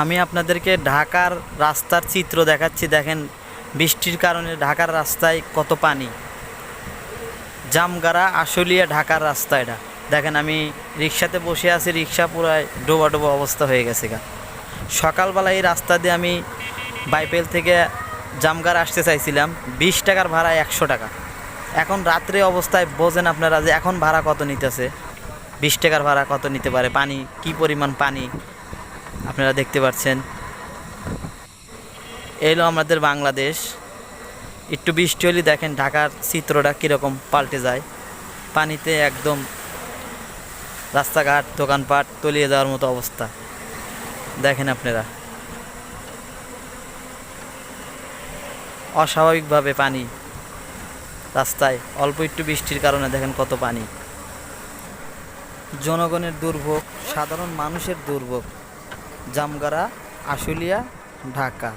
আমি আপনাদেরকে ঢাকার রাস্তার চিত্র দেখাচ্ছি, দেখেন। বৃষ্টির কারণে ঢাকার রাস্তায় কত পানি। জামগাড়া, আশুলিয়া, ঢাকার রাস্তা এটা। দেখেন, আমি রিক্সাতে বসে আছি, রিক্সা পুরায় ডোবা ডোবা অবস্থা হয়ে গেছে গা। সকালবেলা এই রাস্তা দিয়ে আমি বাইপেল থেকে জামগাড়া আসতে চাইছিলাম, বিশ টাকার ভাড়া একশো টাকা। এখন রাত্রে অবস্থায় বোঝেন আপনারা যে এখন ভাড়া কত নিতেছে? বিশ টাকার ভাড়া কত নিতে পারে? পানি, কি পরিমাণ পানি? আপনারা দেখতে পাচ্ছেন। এলো আমাদের বাংলাদেশ। একটু বৃষ্টি হলে দেখেন ঢাকার চিত্রটা কীরকম পাল্টে যায়। পানিতে একদম রাস্তাঘাট, দোকানপাট তলিয়ে যাওয়ার মতো অবস্থা। দেখেন আপনারা। অস্বাভাবিকভাবে পানি। রাস্তায় অল্প একটু বৃষ্টির কারণে দেখেন কত পানি। জনগণের দুর্ভোগ, সাধারণ মানুষের দুর্ভোগ। জামগাড়া আশুলিয়া ঢাকা।